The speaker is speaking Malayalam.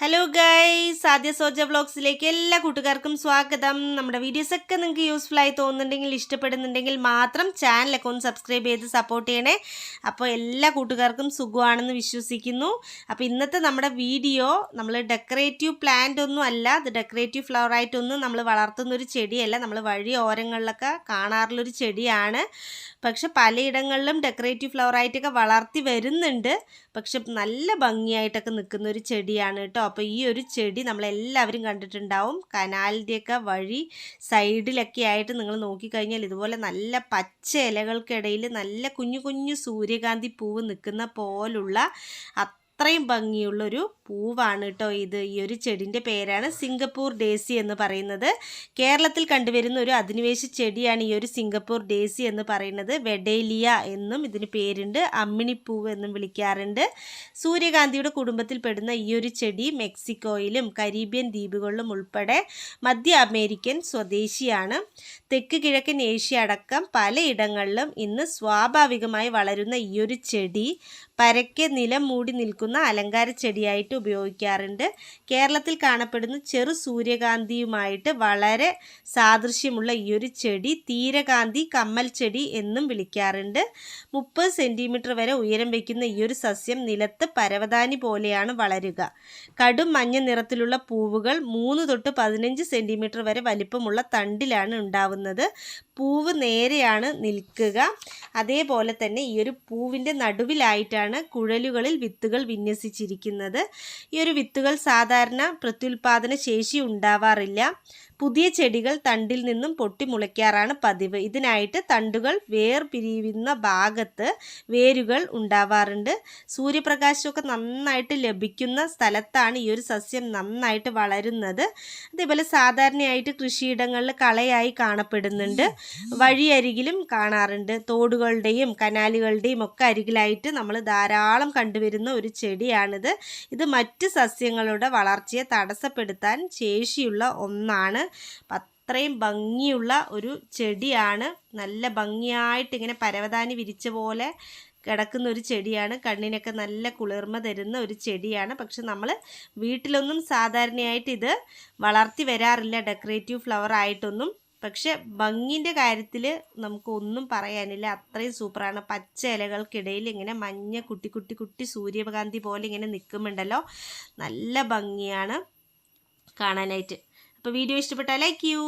ഹലോ ഗൈസ് ആദ്യ സോജ വ്ളോഗ്സിലേക്ക് എല്ലാ കൂട്ടുകാർക്കും സ്വാഗതം. നമ്മുടെ വീഡിയോസ് ഒക്കെ നിങ്ങൾക്ക് യൂസ്ഫുൾ ആയി തോന്നുന്നുണ്ടെങ്കിൽ ഇഷ്ടപ്പെടുന്നുണ്ടെങ്കിൽ മാത്രം ചാനലൊക്കെ ഒന്ന് സബ്സ്ക്രൈബ് ചെയ്ത് സപ്പോർട്ട് ചെയ്യണേ. അപ്പോൾ എല്ലാ കൂട്ടുകാർക്കും സുഖമാണെന്ന് വിശ്വസിക്കുന്നു. അപ്പോൾ ഇന്നത്തെ നമ്മുടെ വീഡിയോ നമ്മൾ ഡെക്കറേറ്റീവ് പ്ലാന്റ് ഒന്നും അല്ല ഇത് ഡെക്കറേറ്റീവ് ഫ്ലവർ ആയിട്ടൊന്നും നമ്മൾ വളർത്തുന്ന ഒരു ചെടിയല്ല. നമ്മൾ വഴി ഓരങ്ങളിലൊക്കെ കാണാറുള്ളൊരു ചെടിയാണ്. പക്ഷെ പലയിടങ്ങളിലും ഡെക്കറേറ്റീവ് ഫ്ലവർ ആയിട്ടൊക്കെ വളർത്തി വരുന്നുണ്ട്. പക്ഷെ നല്ല ഭംഗിയായിട്ടൊക്കെ നിൽക്കുന്ന ഒരു ചെടിയാണ് കേട്ടോ. അപ്പോൾ ഈ ഒരു ചെടി നമ്മളെല്ലാവരും കണ്ടിട്ടുണ്ടാവും. കനാലിന്റെയൊക്കെ വഴി സൈഡിലൊക്കെ ആയിട്ട് നിങ്ങൾ നോക്കിക്കഴിഞ്ഞാൽ ഇതുപോലെ നല്ല പച്ച ഇലകൾക്കിടയിൽ നല്ല കുഞ്ഞു കുഞ്ഞു സൂര്യകാന്തി പൂവ് നിൽക്കുന്ന പോലുള്ള അത്രയും ഭംഗിയുള്ളൊരു പൂവാണ് കേട്ടോ ഇത്. ഈ ഒരു ചെടിന്റെ പേരാണ് സിംഗപ്പൂർ ഡേസി എന്ന് പറയുന്നത്. കേരളത്തിൽ കണ്ടുവരുന്ന ഒരു അധിനിവേശ ചെടിയാണ് ഈ ഒരു സിംഗപ്പൂർ ഡേസി എന്ന് പറയുന്നത്. വെഡേലിയ എന്നും ഇതിന് പേരുണ്ട്. അമ്മിണിപ്പൂവ് എന്നും വിളിക്കാറുണ്ട്. സൂര്യകാന്തിയുടെ കുടുംബത്തിൽ പെടുന്ന ഈ ഒരു ചെടി മെക്സിക്കോയിലും കരീബിയൻ ദ്വീപുകളിലും ഉൾപ്പെടെ മധ്യ അമേരിക്കൻ സ്വദേശിയാണ്. തെക്ക് കിഴക്കൻ ഏഷ്യ അടക്കം പലയിടങ്ങളിലും ഇന്ന് സ്വാഭാവികമായി വളരുന്ന ഈ ഒരു ചെടി പരക്കെ നിലം മൂടി നിൽക്കുന്ന അലങ്കാര ചെടിയായിട്ട് ഉപയോഗിക്കാറുണ്ട്. കേരളത്തിൽ കാണപ്പെടുന്ന ചെറു സൂര്യകാന്തിയുമായിട്ട് വളരെ സാദൃശ്യമുള്ള ഈ ഒരു ചെടി തീരകാന്തി കമ്മൽ ചെടി എന്നും വിളിക്കാറുണ്ട്. മുപ്പത് സെന്റിമീറ്റർ വരെ ഉയരം വയ്ക്കുന്ന ഈ ഒരു സസ്യം നിലത്ത് പരവതാനി പോലെയാണ് വളരുക. കടും മഞ്ഞ നിറത്തിലുള്ള പൂവുകൾ മൂന്ന് തൊട്ട് പതിനഞ്ച് സെന്റിമീറ്റർ വരെ വലിപ്പമുള്ള തണ്ടിലാണ് ഉണ്ടാവുന്നത്. പൂവ് നേരെയാണ് നിൽക്കുക. അതേപോലെ തന്നെ ഈ ഒരു പൂവിന്റെ നടുവിലായിട്ടാണ് കുഴലുകളിൽ വിത്തുകൾ വിന്യസിച്ചിരിക്കുന്നത്. ഈ ഒരു വിത്തുകൾ സാധാരണ പ്രത്യുൽപാദന ശേഷി ഉണ്ടാവാറില്ല. പുതിയ ചെടികൾ തണ്ടിൽ നിന്നും പൊട്ടി മുളയ്ക്കാറാണ് പതിവ്. ഇതിനായിട്ട് തണ്ടുകൾ വേർ പിരിയുന്ന ഭാഗത്ത് വേരുകൾ ഉണ്ടാവാറുണ്ട്. സൂര്യപ്രകാശമൊക്കെ നന്നായിട്ട് ലഭിക്കുന്ന സ്ഥലത്താണ് ഈ ഒരു സസ്യം നന്നായിട്ട് വളരുന്നത്. അതേപോലെ സാധാരണയായിട്ട് കൃഷിയിടങ്ങളിൽ കളയായി കാണപ്പെടുന്നുണ്ട്. വഴിയരികിലും കാണാറുണ്ട്. തോടുകളുടെയും കനാലുകളുടെയും ഒക്കെ അരികിലായിട്ട് നമ്മൾ ധാരാളം കണ്ടുവരുന്ന ഒരു ചെടിയാണിത്. ഇത് മറ്റ് സസ്യങ്ങളുടെ വളർച്ചയെ തടസ്സപ്പെടുത്താൻ ശേഷിയുള്ള ഒന്നാണ്. അത്രയും ഭംഗിയുള്ള ഒരു ചെടിയാണ്. നല്ല ഭംഗിയായിട്ട് ഇങ്ങനെ പരവതാനി വിരിച്ച പോലെ കിടക്കുന്ന ഒരു ചെടിയാണ്. കണ്ണിനൊക്കെ നല്ല കുളിർമ തരുന്ന ഒരു ചെടിയാണ്. പക്ഷെ നമ്മൾ വീട്ടിലൊന്നും സാധാരണയായിട്ട് ഇത് വളർത്തി വരാറില്ല. ഡെക്കറേറ്റീവ് ഫ്ലവർ ആയിട്ടൊന്നും. പക്ഷെ ഭംഗിന്റെ കാര്യത്തിൽ നമുക്കൊന്നും പറയാനില്ല. അത്രയും സൂപ്പറാണ്. പച്ച ഇലകൾക്കിടയിൽ ഇങ്ങനെ മഞ്ഞ കുട്ടി കുട്ടി കുട്ടി സൂര്യകാന്തി പോലെ ഇങ്ങനെ നിൽക്കുന്നുണ്ടല്ലോ. നല്ല ഭംഗിയാണ് കാണാനായിട്ട്. അപ്പോൾ വീഡിയോ ഇഷ്ടപ്പെട്ടാൽ ലൈക്ക് യു